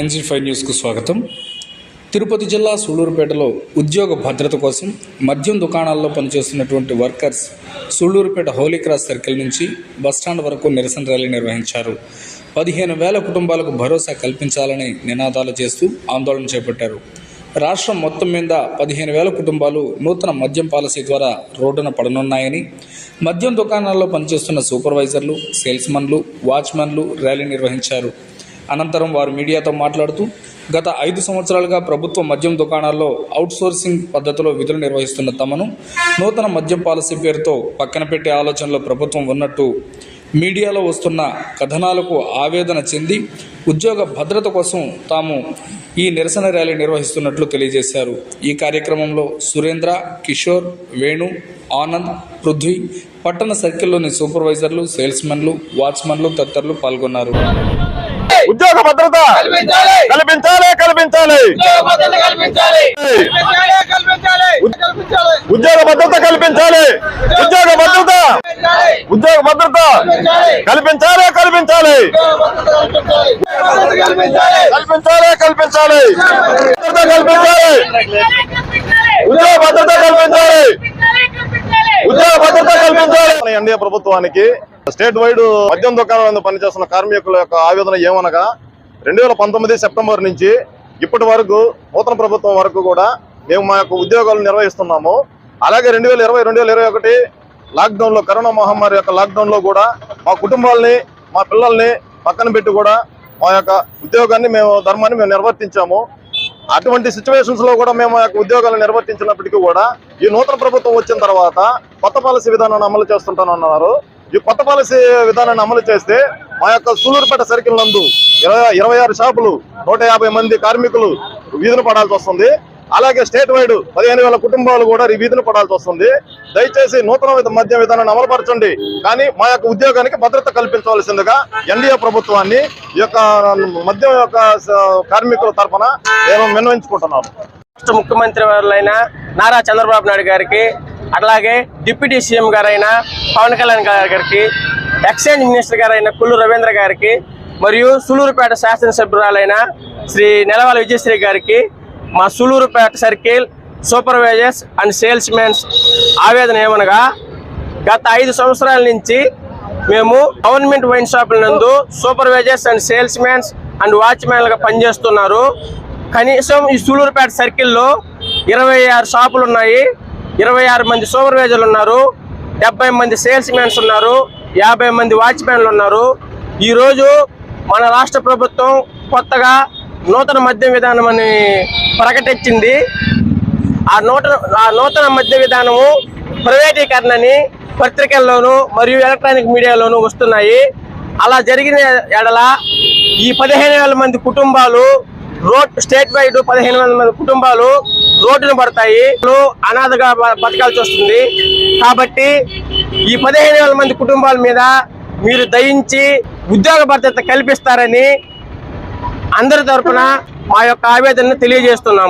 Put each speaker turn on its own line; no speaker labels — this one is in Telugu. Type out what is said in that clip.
ఎన్జీ ఫైవ్ న్యూస్కు స్వాగతం. తిరుపతి జిల్లా సూళ్ళూరుపేటలో ఉద్యోగ భద్రత కోసం మద్యం దుకాణాల్లో పనిచేస్తున్నటువంటి workers Sullurpeta Holy Cross circle నుంచి బస్టాండ్ వరకు నిరసన ర్యాలీ నిర్వహించారు. పదిహేను వేల కుటుంబాలకు భరోసా కల్పించాలని నినాదాలు చేస్తూ ఆందోళన చేపట్టారు. రాష్ట్రం మొత్తం మీద పదిహేను వేల కుటుంబాలు నూతన మద్యం పాలసీ ద్వారా రోడ్డున పడనున్నాయని మద్యం దుకాణాల్లో పనిచేస్తున్న సూపర్వైజర్లు సేల్స్మన్లు వాచ్మెన్లు ర్యాలీ నిర్వహించారు. అనంతరం వారు మీడియాతో మాట్లాడుతూ గత ఐదు సంవత్సరాలుగా ప్రభుత్వ మద్యం దుకాణాల్లో అవుట్సోర్సింగ్ పద్ధతిలో విధులు నిర్వహిస్తున్న తమను నూతన మద్యం పాలసీ పేరుతో పక్కన పెట్టే ఆలోచనలో ప్రభుత్వం ఉన్నట్టు మీడియాలో వస్తున్న కథనాలకు ఆవేదన చెంది ఉద్యోగ భద్రత కోసం తాము ఈ నిరసన ర్యాలీ నిర్వహిస్తున్నట్లు తెలియజేశారు. ఈ కార్యక్రమంలో సురేంద్ర కిషోర్ వేణు ఆనంద్ పృథ్వీ పట్టణ సర్కిల్లోని సూపర్వైజర్లు సేల్స్మెన్లు వాచ్మెన్లు తదితరులు పాల్గొన్నారు.
ఉద్యోగ భద్రత
కల్పించాలి
కల్పించాలి
ఉద్యోగ భద్రత కల్పించాలి
ఉద్యోగ భద్రత కల్పించాలి ఉద్యోగ భద్రత ఉద్యోగ భద్రత కల్పించాలి కల్పించాలి కల్పించాలి కల్పించాలి భద్రత కల్పించాలి ఉద్యోగ భద్రత కల్పించాలి ఉద్యోగ భద్రత ఎన్డీఏ ప్రభుత్వానికి స్టేట్ వైడ్ మద్యం దుకాణాలను పనిచేస్తున్న కార్మికుల యొక్క ఆవేదన ఏమనగా రెండు వేల పంతొమ్మిది సెప్టెంబర్ నుంచి ఇప్పటి వరకు నూతన ప్రభుత్వం వరకు కూడా మేము మా యొక్క ఉద్యోగాలు నిర్వహిస్తున్నాము. అలాగే రెండు వేల ఇరవై రెండు వేల ఇరవై ఒకటి లాక్డౌన్లో కరోనా మహమ్మారి యొక్క లాక్డౌన్లో కూడా మా కుటుంబాలని మా పిల్లల్ని పక్కన పెట్టి కూడా మా యొక్క ఉద్యోగాన్ని మేము ధర్మాన్ని మేము నిర్వర్తించాము. అటువంటి సిచ్యువేషన్స్లో కూడా మేము యొక్క ఉద్యోగాలు నిర్వర్తించినప్పటికీ కూడా ఈ నూతన ప్రభుత్వం వచ్చిన తర్వాత కొత్త పాలసీ విధానాన్ని అమలు చేస్తుంటానన్నారు. ఈ కొత్త పాలసీ విధానాన్ని అమలు చేస్తే మా యొక్క సూలూరుపేట సర్కిల్ నందు ఇరవై ఇరవై ఆరు షాపులు నూట యాభై మంది కార్మికులు వీధిన పడాల్సి వస్తుంది. అలాగే స్టేట్ వైడ్ పదిహేను వేల కుటుంబాలు కూడా ఈ వీధిని పడాల్సి వస్తుంది. దయచేసి నూతన మద్య విధానాన్ని అమలుపరచండి. కానీ మా యొక్క ఉద్యోగానికి భద్రత కల్పించవలసిందిగా ఎన్డీఏ ప్రభుత్వాన్ని ఈ యొక్క మద్యం యొక్క కార్మికుల తరఫున మేము విన్నవించుకుంటున్నాము.
రాష్ట్ర ముఖ్యమంత్రి వారులైన నారా చంద్రబాబు నాయుడు గారికి అట్లాగే డిప్యూటీ సీఎం గారైన పవన్ కళ్యాణ్ గారికి ఎక్స్చేంజ్ మినిస్టర్ గారైన కుల్లు రవీంద్ర గారికి మరియు సులూరుపేట శాసనసభ్యురాలైన శ్రీ నెలవాల విజయశ్రీ గారికి మా Sullurpeta circle supervisors and sales mens ఆవేదన ఏమనగా గత ఐదు సంవత్సరాల నుంచి మేము గవర్నమెంట్ వైన్ షాపుల నందు supervisors and sales mens and వాచ్మెన్లుగా పనిచేస్తున్నారు. కనీసం ఈ సూలూరుపేట సర్కిల్లో ఇరవై ఆరు షాపులు ఉన్నాయి. ఇరవై ఆరు మంది సూపర్వైజర్లు ఉన్నారు. డెబ్బై మంది సేల్స్ మెన్స్ ఉన్నారు. యాభై మంది వాచ్మెన్లు ఉన్నారు. ఈరోజు మన రాష్ట్ర ప్రభుత్వం కొత్తగా నూతన మద్యం విధానం అని ప్రకటించింది. ఆ నూతన ఆ నూతన మద్య విధానము ప్రైవేటీకరణని పత్రికల్లోనూ మరియు ఎలక్ట్రానిక్ మీడియాలోనూ వస్తున్నాయి. అలా జరిగిన ఎడల ఈ పదిహేను వేల మంది కుటుంబాలు రోడ్ స్టేట్ వైడ్ పదిహేను వేల మంది కుటుంబాలు రోడ్డున పడతాయి. అనాథగా బ- బతకాల్సి వస్తుంది. కాబట్టి ఈ పదిహేను వేల మంది కుటుంబాల మీద మీరు దయించి ఉద్యోగ భద్రత కల్పిస్తారని అందరి తరఫున మా యొక్క ఆవేదనను తెలియజేస్తున్నాము.